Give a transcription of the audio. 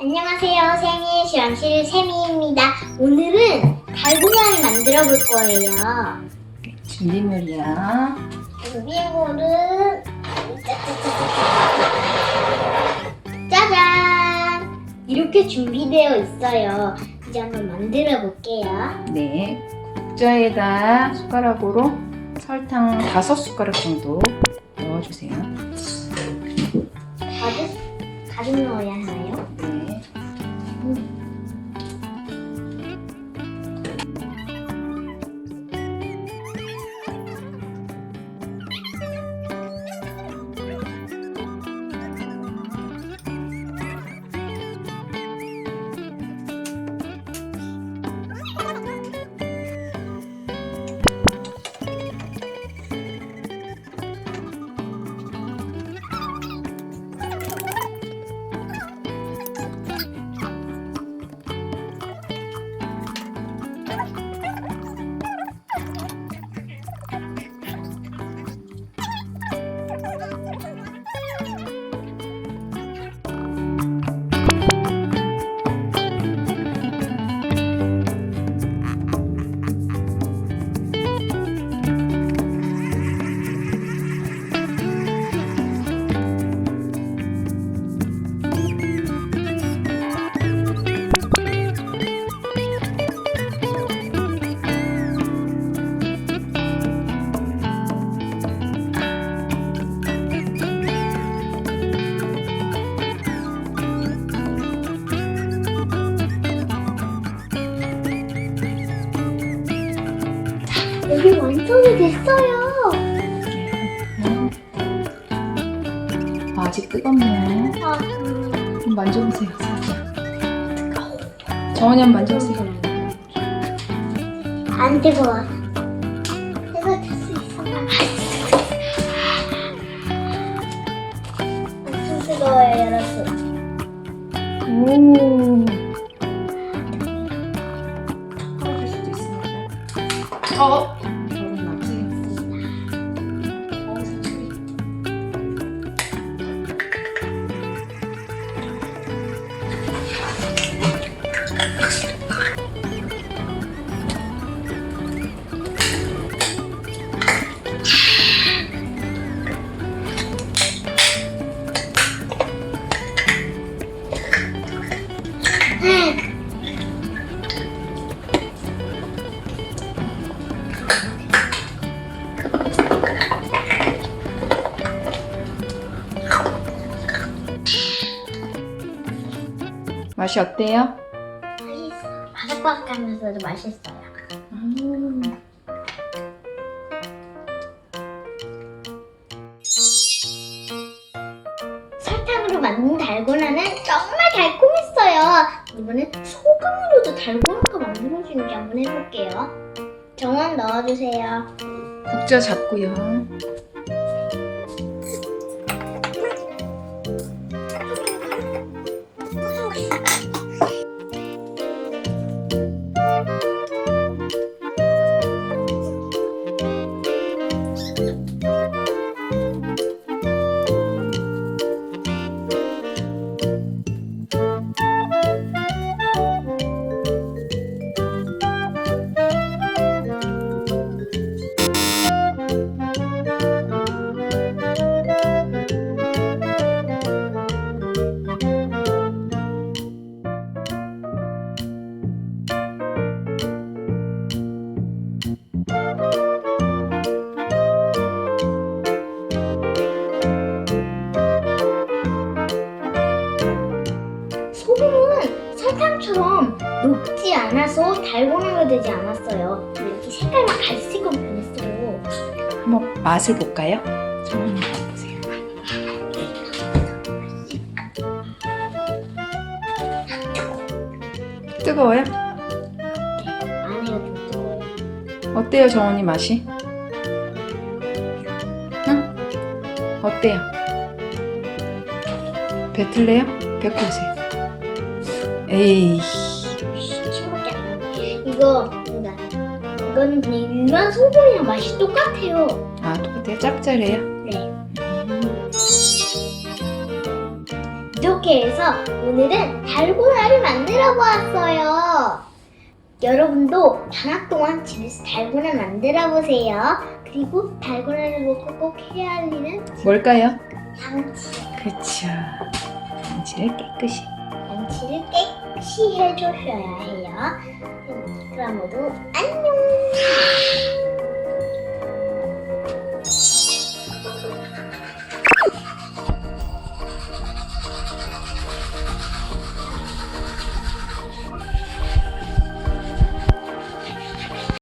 안녕하세요. 세미의 시험실 세미입니다. 오늘은 달고나를 만들어 볼 거예요. 준비물이야. 준비물은 짜잔! 이렇게 준비되어 있어요. 이제 한번 만들어 볼게요. 네. 국자에다 숟가락으로 설탕 다섯 숟가락 정도 넣어주세요. 가득, 가득 넣어야 하나요? 완성이 됐어요. 아, 아직 뜨겁네요. 아, 음, 좀 만져보세요. 살짝. 정원이 한번 만져보세요. 안 뜨거워. 내가 될수 있어. 엄청 뜨거워요, 여러분. 오. 떨어질 수도 있습니다. 어? 맛이 어때요? 바삭바삭하면서도 맛있어요. 음. 설탕으로 만든 달고나는 정말 달콤했어요. 이번엔 소금으로도 달고나가 만들어지는지 한번 해볼게요. 정원 넣어주세요. 국자 잡고요. 녹지 않아서 달고나가 되지 않았어요. 이렇게 색깔만 갈색으로 변했어요. 한번 맛을 볼까요? 정원이 보세요. 뜨거워요? 안에가 좀 뜨거워요. 어때요, 정원이 맛이? 응? 어때요? 뱉을래요? 뱉고 오세요. 에이, 시침밖에 안 이거 뭔가 이거는 그냥 일반 소금이랑 맛이 똑같아요. 아 똑같아요. 짭짤해요. 네. 음. 이제 그렇게 해서 오늘은 달고나를 만들어 보았어요. 여러분도 방학 동안 집에서 달고나 만들어 보세요. 그리고 달고나를 먹고 꼭 해야 할 일은 뭘까요? 양치. 그쵸. 양치를 깨끗이. 양치를 깨끗이 해주셔야 해요. 그럼 모두 안녕.